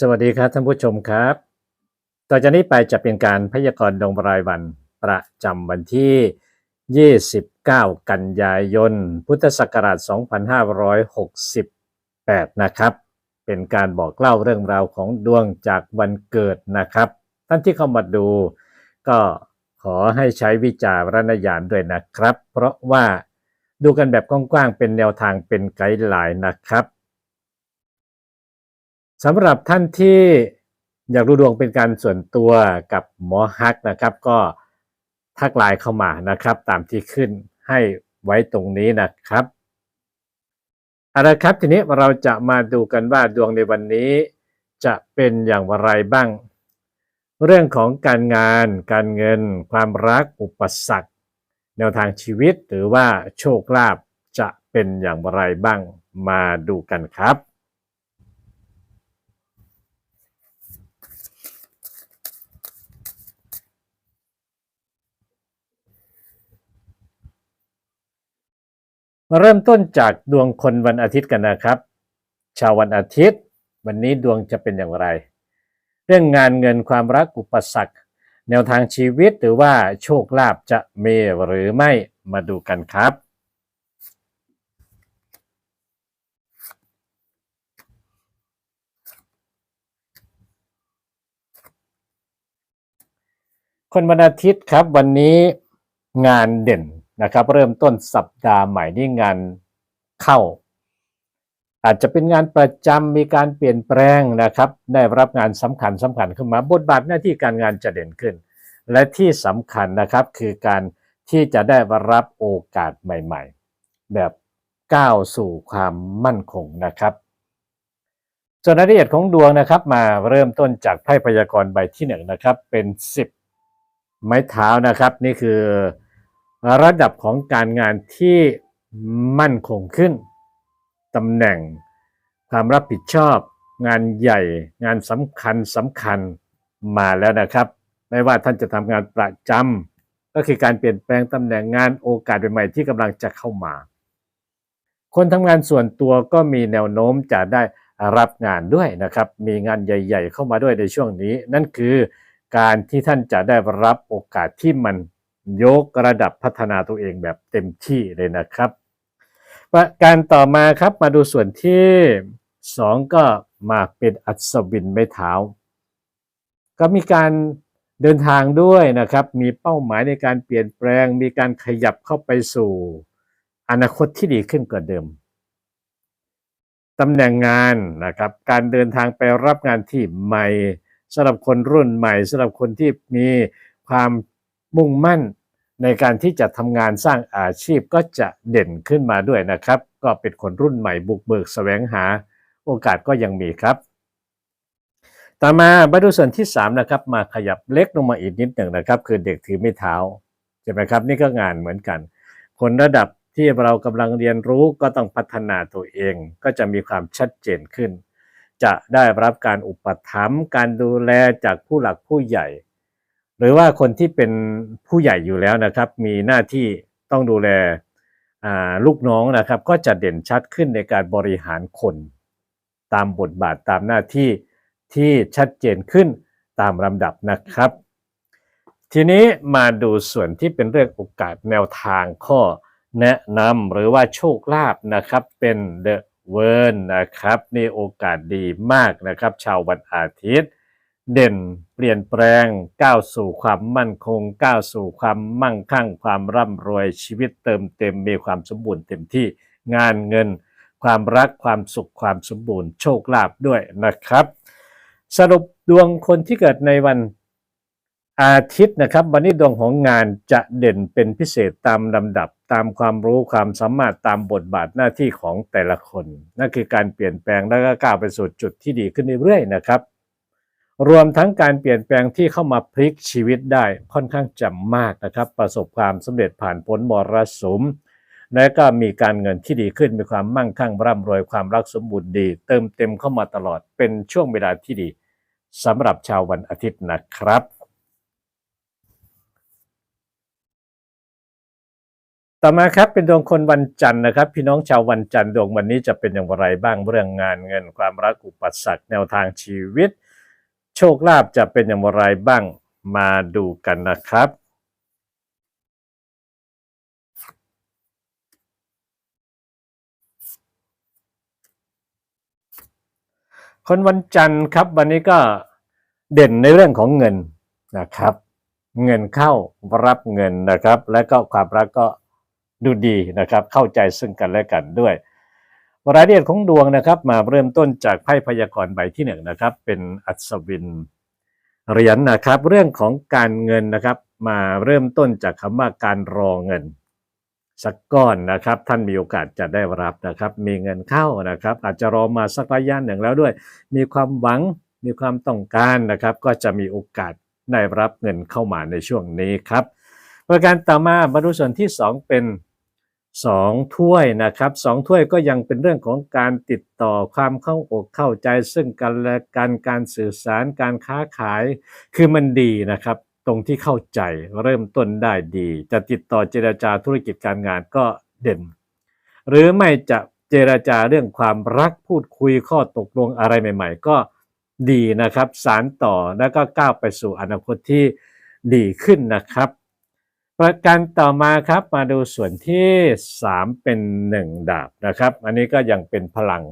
สวัสดีครับท่านผู้ชมครับ ต่อจากนี้ไปจะเป็นการพยากรณ์ดวงรายวันประจำวันที่ 29 กันยายน พุทธศักราช 2568 นะครับ เป็นการบอกเล่าเรื่องราวของดวงจากวันเกิดนะครับ ท่านที่เข้ามาดู ก็ขอให้ใช้วิจารณญาณด้วยนะครับ เพราะว่าดูกันแบบกว้างๆเป็นแนวทางเป็นไกด์ไลน์นะครับ สำหรับท่านที่อยากดูดวงเป็นการส่วนตัวกับหมอฮักนะครับ ก็ทักไลน์เข้ามานะครับ ตามที่ขึ้นให้ไว้ตรงนี้นะครับเอาละครับทีนี้เราจะมาดูกันว่าดวงในวันนี้จะเป็นอย่างไรบ้าง เรื่องของการงาน การเงิน ความรักอุปสรรค แนวทางชีวิตหรือว่าโชคลาภจะเป็นอย่างไรบ้างมาดูกันครับ มาเริ่มต้นจากดวงคนวันอาทิตย์กันนะครับ ชาววันอาทิตย์ วันนี้ดวงจะเป็นอย่างไร เรื่องงานเงินความรักอุปสรรค แนวทางชีวิตหรือว่าโชคลาภจะมีหรือไม่มาดูกันครับ คนวันอาทิตย์ครับวันนี้งานเด่น นะครับ เริ่มต้นสัปดาห์ใหม่นี่งานเข้า อาจจะเป็นงานประจำมีการเปลี่ยนแปลงนะครับ ได้รับงานสำคัญสำคัญขึ้นมาบทบาทหน้าที่การงานจะเด่นขึ้น และที่สำคัญนะครับคือการที่จะได้รับโอกาสใหม่ ๆ แบบก้าวสู่ความมั่นคงนะครับส่วนรายละเอียดของดวงนะครับมาเริ่มต้นจากไพ่พยากรณ์ใบที่หนึ่งนะครับ เป็น 10 ไม้เท้านะครับ นี่คือ ระดับของการงานที่มั่นคงขึ้นตำแหน่งความรับผิดชอบ งานใหญ่ งานสำคัญสำคัญมาแล้วนะครับ ไม่ว่าท่านจะทำงานประจำก็คือการเปลี่ยนแปลงตำแหน่งงานโอกาสใหม่ๆที่กำลังจะเข้ามา คนทำงานส่วนตัวก็มีแนวโน้มจะได้รับงานด้วยนะครับ มีงานใหญ่ ๆ เข้ามาด้วยในช่วงนี้ นั่นคือการที่ท่านจะได้รับโอกาสที่มัน ยกระดับพัฒนาตัวเองแบบเต็มที่เลยนะครับ ประการต่อมาครับมาดูส่วนที่ 2 ก็มาเป็นอัศวินไม้เท้า ก็มีการเดินทางด้วยนะครับ มีเป้าหมายในการเปลี่ยนแปลง มีการขยับเข้าไปสู่อนาคตที่ดีขึ้นกว่าเดิมตำแหน่งงานนะครับ การเดินทางไปรับงานที่ใหม่สำหรับคนรุ่นใหม่สำหรับคนที่มีความ มุ่งมั่นในการที่จะทำงานสร้างอาชีพก็จะเด่นขึ้นมาด้วยนะครับ ก็เป็นคนรุ่นใหม่บุกเบิกแสวงหา โอกาสก็ยังมีครับ ต่อมามาดูส่วนที่ 3 นะครับ มาขยับเล็กลงมาอีกนิดหนึ่งนะครับ คือเด็กถือไม้เท้าใช่ไหมครับ นี่ก็งานเหมือนกัน คนระดับที่เรากำลังเรียนรู้ก็ต้องพัฒนาตัวเอง ก็จะมีความชัดเจนขึ้น จะได้รับการอุปถัมภ์การดูแลจากผู้หลักผู้ใหญ่ หรือว่าคนที่เป็นผู้ใหญ่อยู่แล้วนะครับ มีหน้าที่ต้องดูแลลูกน้องนะครับ ก็จะเด่นชัดขึ้นในการบริหารคน ตามบทบาทตามหน้าที่ที่ชัดเจนขึ้นตามลำดับนะครับ ทีนี้มาดูส่วนที่เป็นเรื่องโอกาสแนวทางข้อแนะนำหรือว่าโชคลาภนะครับเป็นเดอะเวิร์นนะครับนี่โอกาสดีมากนะครับ ชาววันอาทิตย์ เด่นเปลี่ยนแปลงก้าวสู่ความมั่นคงก้าวสู่ความมั่งคั่ง ความร่ำรวยชีวิตเติมเต็มมีความสมบูรณ์เต็มที่งานเงิน ความรักความสุขความสมบูรณ์โชคลาภด้วยนะครับ สรุปดวงคนที่เกิดในวันอาทิตย์นะครับ วันนี้ดวงของงานจะเด่นเป็นพิเศษตามลำดับตามความรู้ความสามารถตามบทบาทหน้าที่ของแต่ละคน นั่นคือการเปลี่ยนแปลงแล้วก็ก้าวไปสู่จุดที่ดีขึ้นเรื่อยๆนะครับ รวมทั้งการเปลี่ยนแปลงที่เข้ามาพลิกชีวิตได้ค่อนข้างจำมากนะครับ ประสบความสำเร็จผ่านพ้นมรสุม และก็มีการเงินที่ดีขึ้นมีความมั่งคั่งร่ำรวยความรักสมบูรณ์ดี เติมเต็มเข้ามาตลอดเป็นช่วงเวลาที่ดีสำหรับชาววันอาทิตย์นะครับต่อมาครับเป็นดวงคนวันจันทร์นะครับ พี่น้องชาววันจันทร์ดวงวันนี้จะเป็นอย่างไรบ้างเรื่องงานเงินความรักอุปสรรคแนวทางชีวิต โชคลาภจะเป็นอย่างไรบ้างมาดูกันนะครับ คนวันจันทร์ครับวันนี้ก็เด่นในเรื่องของเงินนะครับ เงินเข้ารับเงินนะครับ และก็ความรักก็ดูดีนะครับ เข้าใจซึ่งกันและกันด้วย รายละเอียดของดวงนะครับ มาเริ่มต้นจากไพ่พยากรณ์ใบที่หนึ่งนะครับ เป็นอัศวินเหรียญนะครับ เรื่องของการเงินนะครับ มาเริ่มต้นจากคำว่าการรอเงิน สักก้อนนะครับ ท่านมีโอกาสจะได้รับนะครับ มีเงินเข้านะครับ อาจจะรอมาสักระยะหนึ่งแล้วด้วย มีความหวังมีความต้องการนะครับ ก็จะมีโอกาสได้รับเงินเข้ามาในช่วงนี้ครับ ประการต่อมามาดูส่วนที่ 2 เป็น 2ถ้วยนะครับสองถ้วยก็ยังเป็นเรื่องของการติดต่อความเข้าอกเข้าใจซึ่งกันและกันการสื่อสารการค้าขาย คือมันดีนะครับ ตรงที่เข้าใจเริ่มต้นได้ดี จะติดต่อเจรจาธุรกิจการงานก็เด่น หรือไม่จะเจรจาเรื่องความรักพูดคุยข้อตกลงอะไรใหม่ ๆ ก็ดีนะครับ สารต่อแล้วก็ก้าวไปสู่อนาคตที่ดีขึ้นนะครับ ประการต่อมาครับมาดูส่วนที่ 3 เป็น 1 ดาบนะครับ อันนี้ก็ยังเป็นพลัง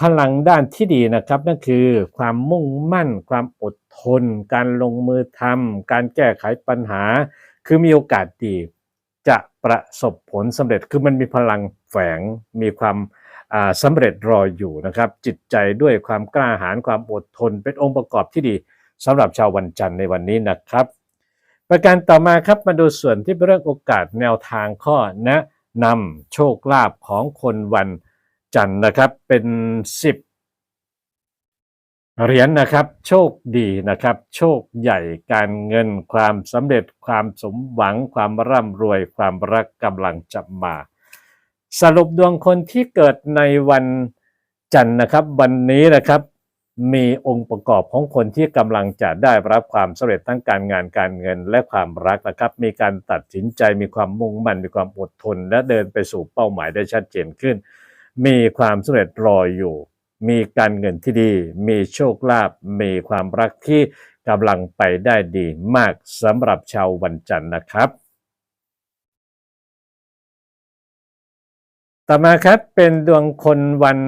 พลังด้านที่ดีนะครับนั่นคือความมุ่งมั่น ความอดทน การลงมือทำการแก้ไขปัญหา คือมีโอกาสดีจะประสบผลสำเร็จคือมันมีพลังแฝงมีความอ่าสำเร็จรออยู่นะครับ จิตใจด้วยความกล้าหาญความอดทนเป็นองค์ประกอบที่ดีสำหรับชาววันจันทร์ในวันนี้นะครับ ประการต่อมาครับมาดูส่วนที่เป็นเรื่องโอกาสแนวทางข้อนะนำโชคลาภของคนวันจันทร์นะครับเป็น 10 เหรียญนะครับ โชคดีนะครับ โชคใหญ่การเงินความสำเร็จความสมหวังความร่ำรวยความรักกำลังจะมา สรุปดวงคนที่เกิดในวันจันทร์นะครับ วันนี้นะครับ มีองค์ประกอบของคนที่กำลังจะได้รับความสำเร็จทั้งการงานการเงินและความรักนะครับ มีการตัดสินใจมีความมุ่งมั่นมีความอดทน และเดินไปสู่เป้าหมายได้ชัดเจนขึ้น มีความสำเร็จรออยู่ มีการเงินที่ดี มีโชคลาภมีความรักที่กำลังไปได้ดีมากสำหรับชาววันจันทร์นะครับต่อมาครับเป็นดวงคนวัน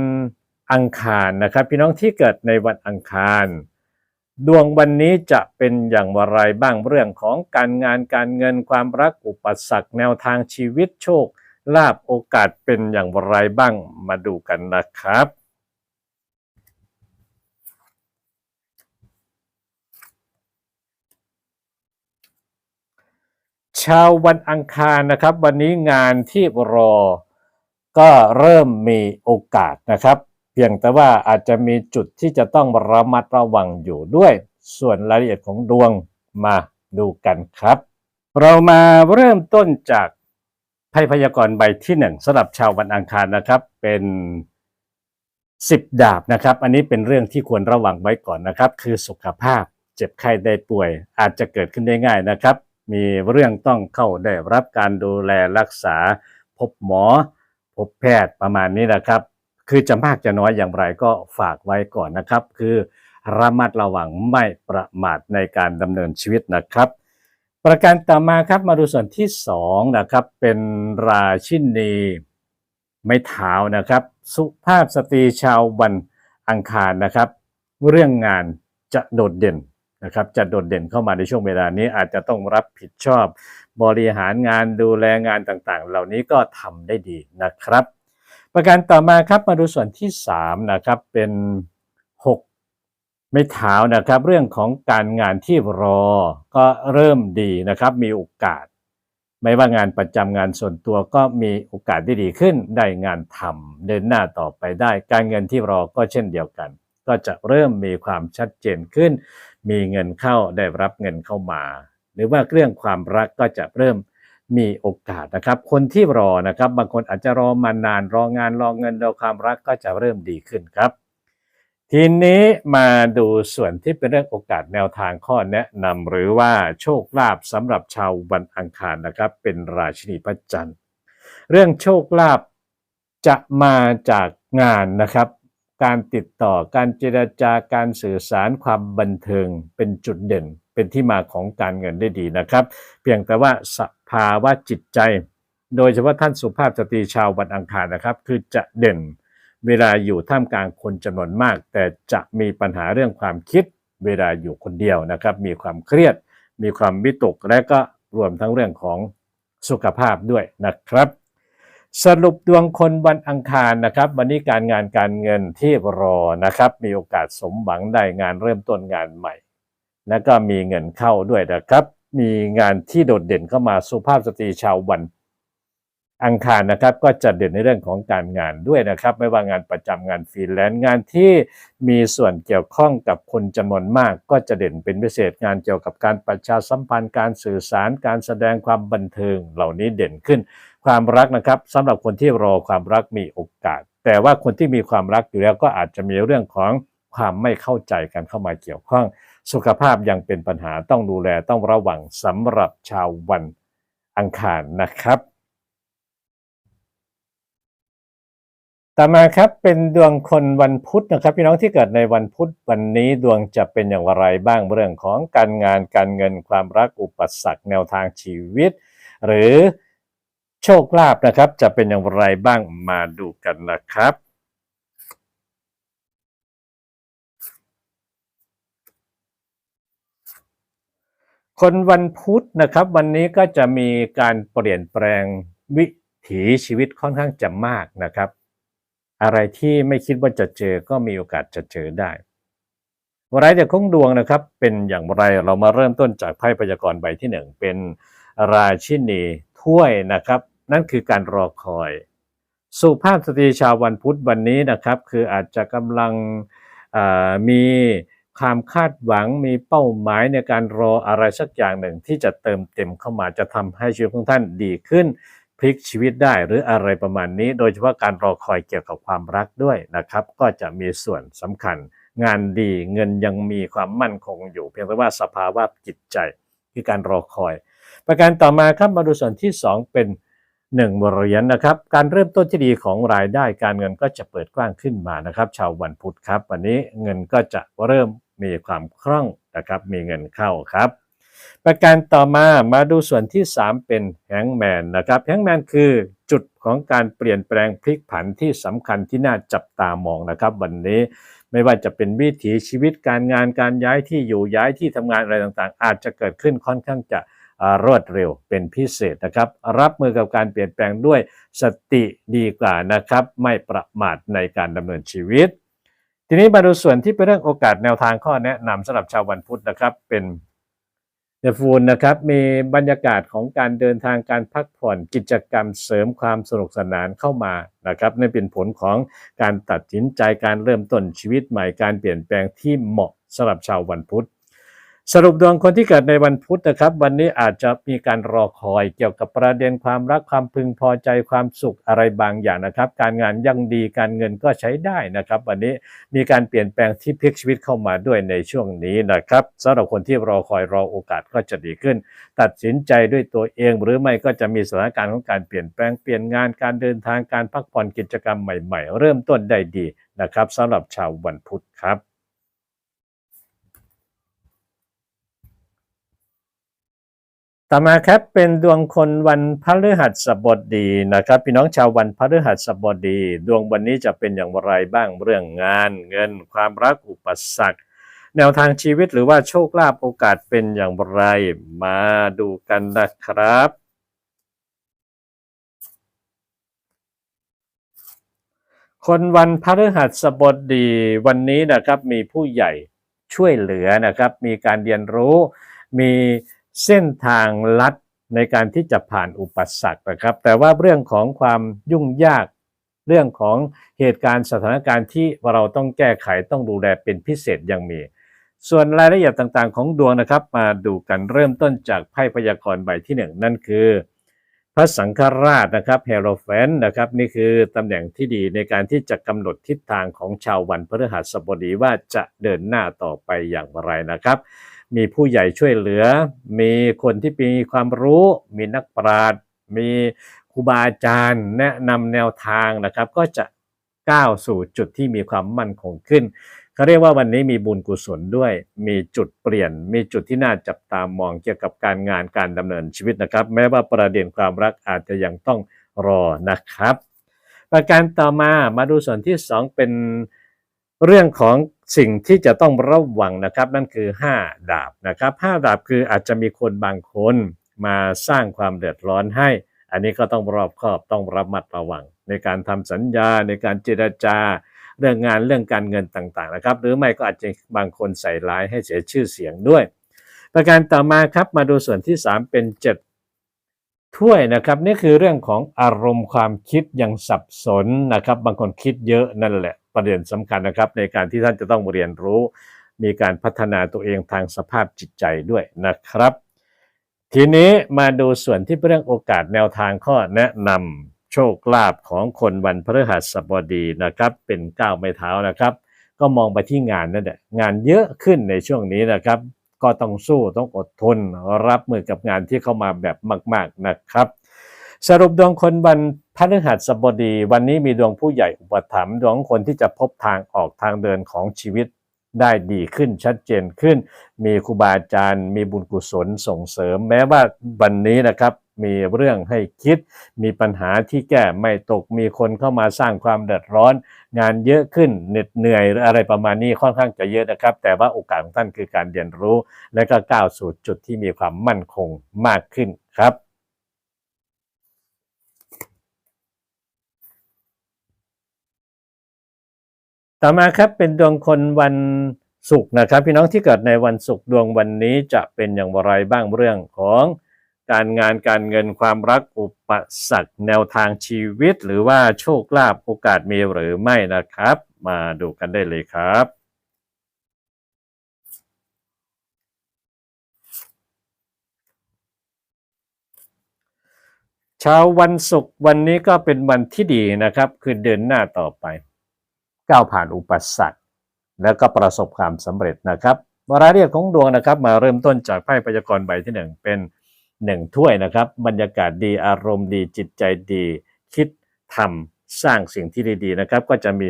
อังคารนะครับ พี่น้องที่เกิดในวันอังคาร ดวงวันนี้จะเป็นอย่างไรบ้างเรื่องของการงานการเงินความรักอุปสรรคแนวทางชีวิตโชคลาภโอกาสเป็นอย่างไรบ้างมาดูกันนะครับชาววันอังคารนะครับ วันนี้งานที่รอก็เริ่มมีโอกาสนะครับ เพียงแต่ว่าอาจจะมีจุดที่จะต้องระมัดระวังอยู่ด้วย ส่วนรายละเอียดของดวงมาดูกันครับ เรามาเริ่มต้นจากไพ่พยากรณ์ใบที่หนึ่งสำหรับชาววันอังคารนะครับ เป็นสิบดาบนะครับ อันนี้เป็นเรื่องที่ควรระวังไว้ก่อนนะครับ คือสุขภาพเจ็บไข้ได้ป่วย อาจจะเกิดขึ้นได้ง่ายนะครับ มีเรื่องต้องเข้าได้รับการดูแลรักษา พบหมอ พบแพทย์ประมาณนี้นะครับ คือจะมากจะน้อยอย่างไรก็ฝากไว้ก่อนนะครับ คือระมัดระวังไม่ประมาทในการดำเนินชีวิตนะครับ ประการต่อมาครับมาดูส่วนที่สองนะครับเป็นราชินีไม้เท้านะครับ สุภาพสตรีชาววันอังคารนะครับ เรื่องงานจะโดดเด่นนะครับจะโดดเด่นเข้ามาในช่วงเวลานี้อาจจะต้องรับผิดชอบ บริหารงานดูแลงานต่างๆ เหล่านี้ก็ทำได้ดีนะครับ ประการต่อมาครับมาดูส่วนที่3นะครับเป็น 6 ไม่เท้านะครับ เรื่องของการงานที่รอก็เริ่มดีนะครับ มีโอกาส ไม่ว่างานประจำงานส่วนตัวก็มีโอกาสที่ดีขึ้นได้งานทำเดินหน้าต่อไปได้ การเงินที่รอก็เช่นเดียวกัน ก็จะเริ่มมีความชัดเจนขึ้น มีเงินเข้าได้รับเงินเข้ามา หรือว่าเรื่องความรักก็จะเริ่ม มีโอกาสนะครับ คนที่รอนะครับ บางคนอาจจะรอมานานรองานรอเงินรอความรักก็จะเริ่มดีขึ้นครับ ทีนี้มาดูส่วนที่เป็นเรื่องโอกาสแนวทางข้อแนะนำหรือว่าโชคลาภสำหรับชาววันอังคารนะครับ เป็นราชินีพระจันทร์เรื่องโชคลาภจะมาจากงานนะครับ การติดต่อการเจรจาการสื่อสารความบันเทิงเป็นจุดเด่น เป็นที่มาของการเงินได้ดีนะครับ เพียงแต่ว่าสภาวะจิตใจ โดยเฉพาะท่านสุภาพสตรีชาววันอังคารนะครับ คือจะเด่นเวลาอยู่ท่ามกลางคนจำนวนมาก แต่จะมีปัญหาเรื่องความคิดเวลาอยู่คนเดียวนะครับ มีความเครียด มีความวิตกและก็รวมทั้งเรื่องของสุขภาพด้วยนะครับ สรุปดวงคนวันอังคารนะครับ วันนี้การงานการเงินที่รอนะครับ มีโอกาสสมหวังได้งานเริ่มต้นงานใหม่ และก็มีเงินเข้าด้วยนะครับ มีงานที่โดดเด่นเข้ามาสุภาพสตรีชาววันอังคารนะครับก็จะเด่นในเรื่องของการงานด้วยนะครับ ไม่ว่างานประจำงานฟรีแลนซ์งานที่มีส่วนเกี่ยวข้องกับคนจำนวนมาก ก็จะเด่นเป็นพิเศษงานเกี่ยวกับการประชาสัมพันธ์การสื่อสารการแสดงความบันเทิงเหล่านี้เด่นขึ้น ความรักนะครับสำหรับคนที่รอความรักมีโอกาส แต่ว่าคนที่มีความรักอยู่แล้วก็อาจจะมีเรื่องของความไม่เข้าใจกันเข้ามาเกี่ยวข้อง สุขภาพยังเป็นปัญหาต้องดูแลต้องระวังสำหรับชาววันอังคารนะครับ ต่อมาครับเป็นดวงคนวันพุธนะครับ พี่น้องที่เกิดในวันพุธวันนี้ดวงจะเป็นอย่างไรบ้างเรื่องของการงานการเงินความรักอุปสรรคแนวทางชีวิต หรือโชคลาภนะครับ จะเป็นอย่างไรบ้างมาดูกันนะครับ คนวันพุธนะครับ วันนี้ก็จะมีการเปลี่ยนแปลงวิถีชีวิตค่อนข้างจะมากนะครับ อะไรที่ไม่คิดว่าจะเจอก็มีโอกาสจะเจอได้วรายเด็กของดวงนะครับ เป็นอย่างไรเรามาเริ่มต้นจากไพ่พยากรณ์ใบที่หนึ่งเป็นราชินีถ้วยนะครับ นั่นคือการรอคอย สุภาพสตรีชาววันพุธวันนี้นะครับ คืออาจจะกำลังมี ความคาดหวังมีเป้าหมายในการรออะไรสักอย่างหนึ่ง ที่จะเติมเต็มเข้ามาจะทำให้ชีวิตของท่านดีขึ้น พลิกชีวิตได้หรืออะไรประมาณนี้ โดยเฉพาะการรอคอยเกี่ยวกับความรักด้วยนะครับ ก็จะมีส่วนสำคัญ งานดีเงินยังมีความมั่นคงอยู่ เพียงแต่ว่าสภาวะจิตใจคือการรอคอย ประการต่อมาครับมาดูส่วนที่ 2 เป็น1เหรียญนะครับ การเริ่มต้นที่ดีของรายได้การเงินก็จะเปิดกว้างขึ้นมานะครับ ชาววันพุธครับ วันนี้เงินก็จะเริ่ม มีความคล่องนะครับมีเงินเข้าครับ ประการต่อมามาดูส่วนที่ 3 เป็นแฮงแมนนะครับแฮงแมนคือจุดของการเปลี่ยนแปลงพลิกผันที่สำคัญที่น่าจับตามองนะครับ วันนี้ไม่ว่าจะเป็นวิถีชีวิตการงานการย้ายที่อยู่ย้ายที่ทำงานอะไรต่างๆ อาจจะเกิดขึ้นค่อนข้างจะรวดเร็วเป็นพิเศษนะครับ รับมือกับการเปลี่ยนแปลงด้วยสติดีกว่านะครับ ไม่ประมาทในการดำเนินชีวิต ทีนี้มาดูส่วนที่เป็นเรื่องโอกาสแนวทางข้อแนะนำสำหรับชาววันพุธนะครับ เป็นเดฟูนนะครับ มีบรรยากาศของการเดินทางการพักผ่อนกิจกรรมเสริมความสนุกสนานเข้ามานะครับนั่นเป็นผลของการตัดสินใจการเริ่มต้นชีวิตใหม่การเปลี่ยนแปลงที่เหมาะสำหรับชาววันพุธ สรุปดวงคนที่เกิดในวันพุธนะครับ วันนี้อาจจะมีการรอคอยเกี่ยวกับประเด็นความรักความพึงพอใจความสุขอะไรบางอย่างนะครับ การงานยังดีการเงินก็ใช้ได้นะครับ วันนี้มีการเปลี่ยนแปลงที่พลิกชีวิตเข้ามาด้วยในช่วงนี้นะครับสำหรับคนที่รอคอยรอโอกาสก็จะดีขึ้น ตัดสินใจด้วยตัวเอง หรือไม่ก็จะมีสถานการณ์ของการเปลี่ยนแปลงเปลี่ยนงานการเดินทางการพักผ่อนกิจกรรมใหม่ ๆ เริ่มต้นได้ดีนะครับสำหรับชาววันพุธครับ ต่อมาครับเป็นดวงคนวันพฤหัสบดีนะครับ พี่น้องชาววันพฤหัสบดี ดวงวันนี้จะเป็นอย่างไรบ้างเรื่องงาน เงิน ความรักอุปสรรคแนวทางชีวิตหรือว่าโชคลาภโอกาสเป็นอย่างไรมาดูกันนะครับ คนวันพฤหัสบดีวันนี้นะครับมีผู้ใหญ่ช่วยเหลือนะครับ มีการเรียนรู้มี เส้นทางลัดในการที่จะผ่านอุปสรรคนะครับ แต่ว่าเรื่องของความยุ่งยากเรื่องของเหตุการณ์สถานการณ์ที่เราต้องแก้ไขต้องดูแลเป็นพิเศษยังมี ส่วนรายละเอียดต่างๆ ของดวงนะครับ มาดูกันเริ่มต้นจากไพ่พยากรณ์ใบที่หนึ่งนั่นคือ พระสังฆราชนะครับเฮโรแฟนนะครับนี่คือตำแหน่งที่ดีในการที่จะกำหนดทิศทางของชาววันพฤหัสบดีว่าจะเดินหน้าต่อไปอย่างไรนะครับ มีผู้ใหญ่ช่วยเหลือ มีคนที่มีความรู้ มีนักปราชญ์มีครูบาอาจารย์แนะนำแนวทางนะครับ ก็จะก้าวสู่จุดที่มีความมั่นคงขึ้นเขาเรียกว่าวันนี้มีบุญกุศลด้วย มีจุดเปลี่ยน มีจุดที่น่าจับตามองเกี่ยวกับการงานการดำเนินชีวิตนะครับ แม้ว่าประเด็นความรักอาจจะยังต้องรอนะครับ ประการต่อมามาดูส่วนที่ 2 เป็นเรื่องของ สิ่งที่จะต้องระวังนะครับ นั่นคือ 5 ดาบนะครับ5ดาบคืออาจจะมีคนบางคนมาสร้างความเดือดร้อนให้ อันนี้ก็ต้องรอบคอบต้องระมัดระวัง ในการทำสัญญาในการเจรจา เรื่องงานเรื่องการเงินต่างๆนะครับ หรือไม่ก็อาจจะบางคนใส่ร้ายให้เสียชื่อเสียงด้วย ประการต่อมาครับมาดูส่วนที่ 3 เป็น 7 ถ้วยนะครับนี่คือเรื่องของอารมณ์ความคิดยังสับสนนะครับ บางคนคิดเยอะนั่นแหละประเด็นสำคัญนะครับ ในการที่ท่านจะต้องเรียนรู้ มีการพัฒนาตัวเองทางสภาพจิตใจด้วยนะครับ ทีนี้มาดูส่วนที่เป็นเรื่องโอกาสแนวทางข้อแนะนำโชคลาภของคนวันพฤหัสบดีนะครับ เป็นก้าวไม้เท้านะครับ ก็มองไปที่งานนั่นแหละงานเยอะขึ้นในช่วงนี้นะครับ ก็ต้องสู้ต้องอดทนรับมือกับงานที่เข้ามาแบบมาก ๆนะครับ สรุปดวงคนวันพฤหัสบดี วันนี้มีดวงผู้ใหญ่อุปถัมภ์ดวงคนที่จะพบทางออกทางเดินของชีวิตได้ดีขึ้นชัดเจนขึ้น มีครูบาอาจารย์ มีบุญกุศลส่งเสริม แม้ว่าวันนี้นะครับ มีเรื่องให้คิด มีปัญหาที่แก้ไม่ตก มีคนเข้ามาสร้างความเดือดร้อน งานเยอะขึ้นเหน็ดเหนื่อยหรืออะไรประมาณนี้ค่อนข้างจะเยอะนะครับ แต่ว่าโอกาสของท่านคือการเรียนรู้ และก็ก้าวสู่จุดที่มีความมั่นคงมากขึ้นครับต่อมาครับเป็นดวงคนวันศุกร์นะครับ พี่น้องที่เกิดในวันศุกร์ดวงวันนี้จะเป็นอย่างไรบ้างเรื่องของ การงานการเงินความรักอุปสรรคแนวทางชีวิต หรือว่าโชคลาภโอกาสมีหรือไม่นะครับ มาดูกันได้เลยครับเช้าวันศุกร์วันนี้ก็เป็นวันที่ดีนะครับ คือเดินหน้าต่อไป ก้าวผ่านอุปสรรคแล้วก็ประสบความสำเร็จนะครับรายละเอียดของดวงนะครับ มาเริ่มต้นจากไพ่พยากรณ์ใบที่หนึ่งเป็น หนึ่งถ้วยนะครับ บรรยากาศดีอารมณ์ดีจิตใจดี คิดทำสร้างสิ่งที่ดีๆนะครับ ก็จะมี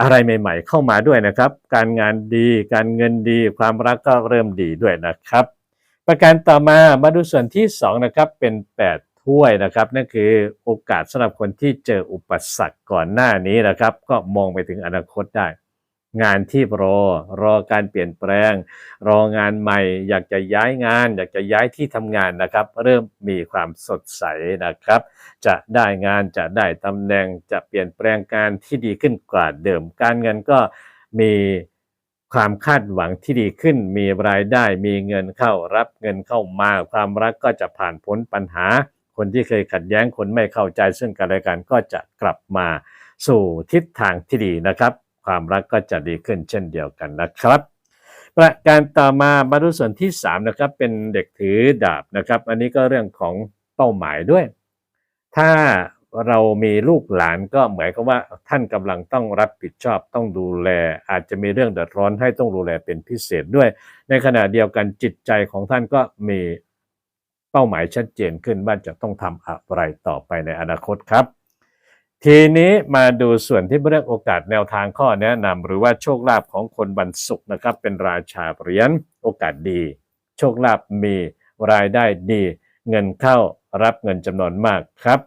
อะไรใหม่ ๆ เข้ามาด้วยนะครับ การงานดี การเงินดี ความรักก็เริ่มดีด้วยนะครับ ประการต่อมามาดูส่วนที่สองนะครับเป็นแปดถ้วยนะครับ นั่นคือโอกาสสำหรับคนที่เจออุปสรรคก่อนหน้านี้นะครับ ก็มองไปถึงอนาคตได้ งานที่รอรอการเปลี่ยนแปลง รองานใหม่ อยากจะย้ายงาน อยากจะย้ายที่ทำงานนะครับ เริ่มมีความสดใสนะครับ จะได้งานจะได้ตำแหน่งจะเปลี่ยนแปลงการที่ดีขึ้นกว่าเดิม การเงินก็มีความคาดหวังที่ดีขึ้น มีรายได้มีเงินเข้ารับเงินเข้ามา ความรักก็จะผ่านพ้นปัญหา คนที่เคยขัดแย้งคนไม่เข้าใจซึ่งกันและกันก็จะกลับมาสู่ทิศทางที่ดีนะครับ ความรักก็จะดีขึ้นเช่นเดียวกันนะครับ ประการต่อมามาดูส่วนที่3นะครับเป็นเด็กถือดาบนะครับ อันนี้ก็เรื่องของเป้าหมายด้วย ถ้าเรามีลูกหลานก็เหมือนกับว่าท่านกำลังต้องรับผิดชอบต้องดูแล อาจจะมีเรื่องเดือดร้อนให้ต้องดูแลเป็นพิเศษด้วย ในขณะเดียวกันจิตใจของท่านก็มีเป้าหมายชัดเจนขึ้นว่าจะต้องทำอะไรต่อไปในอนาคตครับ ทีนี้มาดูส่วนที่เรื่องโอกาสแนวทางข้อแนะนำหรือว่าโชคลาภของคนวันศุกร์นะครับ เป็นราชาเหรียญโอกาสดี โชคลาภมีรายได้ดี เงินเข้ารับเงินจำนวนมากครับ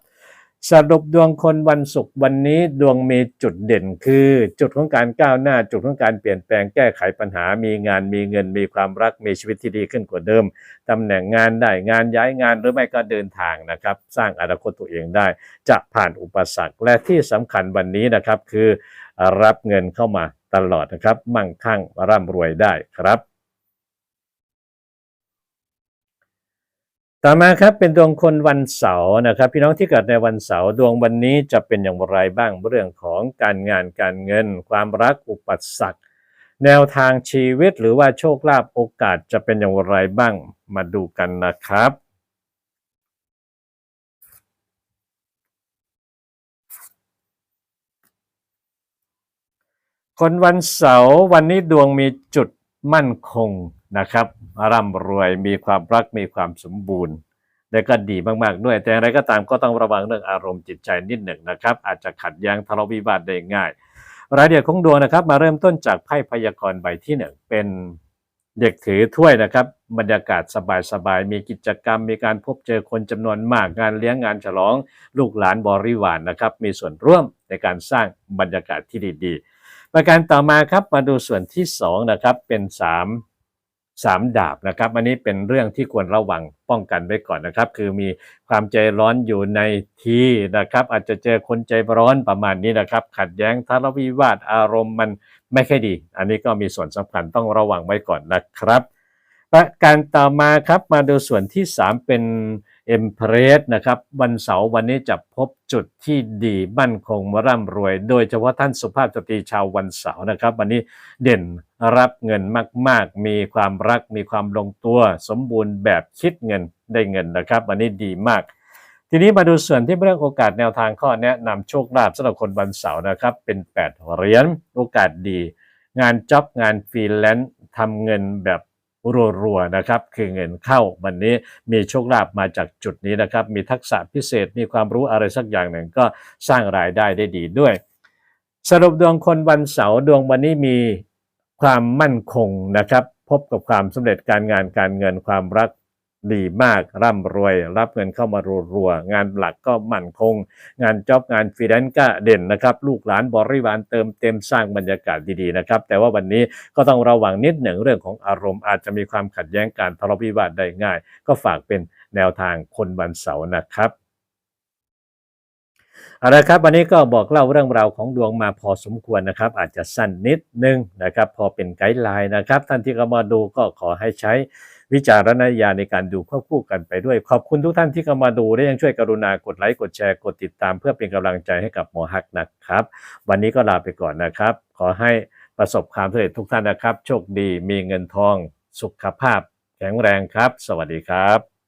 สรุปดวงคนวันศุกร์วันนี้ดวงมีจุดเด่นคือ จุดของการก้าวหน้าจุดของการเปลี่ยนแปลงแก้ไขปัญหา มีงานมีเงินมีความรักมีชีวิตที่ดีขึ้นกว่าเดิมตำแหน่งงานได้งานย้ายงานหรือไม่ก็เดินทางนะครับ สร้างอนาคตตัวเองได้ จะผ่านอุปสรรคและที่สำคัญวันนี้นะครับคือ รับเงินเข้ามาตลอดนะครับ มั่งคั่งร่ำรวยได้ครับ ต่อมาครับเป็นดวงคนวันเสาร์นะครับ พี่น้องที่เกิดในวันเสาร์ดวงวันนี้จะเป็นอย่างไรบ้างเรื่องของการงานการเงิน ความรักอุปสรรคแนวทางชีวิตหรือว่าโชคลาภโอกาสจะเป็นอย่างไรบ้างมาดูกันนะครับคนวันเสาร์วันนี้ดวงมีจุดมั่นคง นะครับร่ำรวยมีความรักมีความสมบูรณ์ และก็ดีมากๆด้วย แต่อย่างไรก็ตามก็ต้องระวังเรื่องอารมณ์จิตใจนิดหนึ่งนะครับ อาจจะขัดแย้งทะเลาะวิวาทได้ง่าย รายละเอียดของดวงนะครับ มาเริ่มต้นจากไพ่พยากรณ์ใบที่หนึ่งเป็นเด็กถือถ้วยนะครับ บรรยากาศสบายๆ มีกิจกรรม มีการพบเจอคนจำนวนมากงานเลี้ยงงานฉลอง ลูกหลานบริวารนะครับ มีส่วนร่วมในการสร้างบรรยากาศที่ดีๆ ประการต่อมาครับมาดูส่วนที่สองนะครับเป็นสาม สามดาบนะครับ อันนี้เป็นเรื่องที่ควรระวังป้องกันไว้ก่อนนะครับ คือมีความใจร้อนอยู่ในที่นะครับ อาจจะเจอคนใจร้อนประมาณนี้นะครับ ขัดแย้งทะเลาะวิวาทอารมณ์มันไม่ค่อยดี อันนี้ก็มีส่วนสำคัญต้องระวังไว้ก่อนนะครับประการต่อมาครับมาดูส่วนที่ 3 เป็น e m p r e s s นะครับวันเสาร์วันนี้จะพบจุดที่ดีมั่นคงร่ำรวย โดยเฉพาะท่านสุภาพสตรีชาววันเสาร์นะครับ วันนี้เด่นรับเงินมาก ๆ มีความรักมีความลงตัว สมบูรณ์แบบคิดเงินได้เงินนะครับ วันนี้ดีมาก ทีนี้มาดูส่วนที่เรื่องโอกาสแนวทางข้อแนะนำโชคลาภสำหรับคนวันเสาร์นะครับ เป็น 8 เหรียญโอกาสดี งานจ็อบงานฟรีแลนซ์ทำเงินแบบ รัวๆนะครับคือเงินเข้าวันนี้มีโชคลาภมาจากจุดนี้นะครับ มีทักษะพิเศษมีความรู้อะไรสักอย่างหนึ่งก็สร้างรายได้ได้ดีด้วย สรุปดวงคนวันเสาร์ดวงวันนี้มีความมั่นคงนะครับ พบกับความสำเร็จการงานการเงินความรัก ดีมากร่ำรวย รับเงินเข้ามารัวๆงานหลักก็มั่นคง งานจ็อบงานฟรีแลนซ์ก็เด่นนะครับ ลูกหลานบริวารเติมเต็มสร้างบรรยากาศดีๆนะครับ แต่ว่าวันนี้ก็ต้องระวังนิดหนึ่งเรื่องของอารมณ์อาจจะมีความขัดแย้งการทะเลาะวิวาทได้ง่าย ก็ฝากเป็นแนวทางคนวันเสาร์นะครับเอาละครับวันนี้ก็บอกเล่าเรื่องราวของดวงมาพอสมควรนะครับ อาจจะสั้นนิดนึงนะครับ พอเป็นไกด์ไลน์นะครับ ท่านที่เข้ามาดูก็ขอให้ใช้ วิจารณญาณในการดูควบคู่กันไปด้วย ขอบคุณทุกท่านที่เข้ามาดูและยังช่วยกรุณากดไลค์กดแชร์กดติดตาม เพื่อเป็นกำลังใจให้กับหมอฮักนะครับ วันนี้ก็ลาไปก่อนนะครับ ขอให้ประสบความสำเร็จทุกท่านนะครับ โชคดีมีเงินทอง สุขภาพ แข็งแรงครับ สวัสดีครับ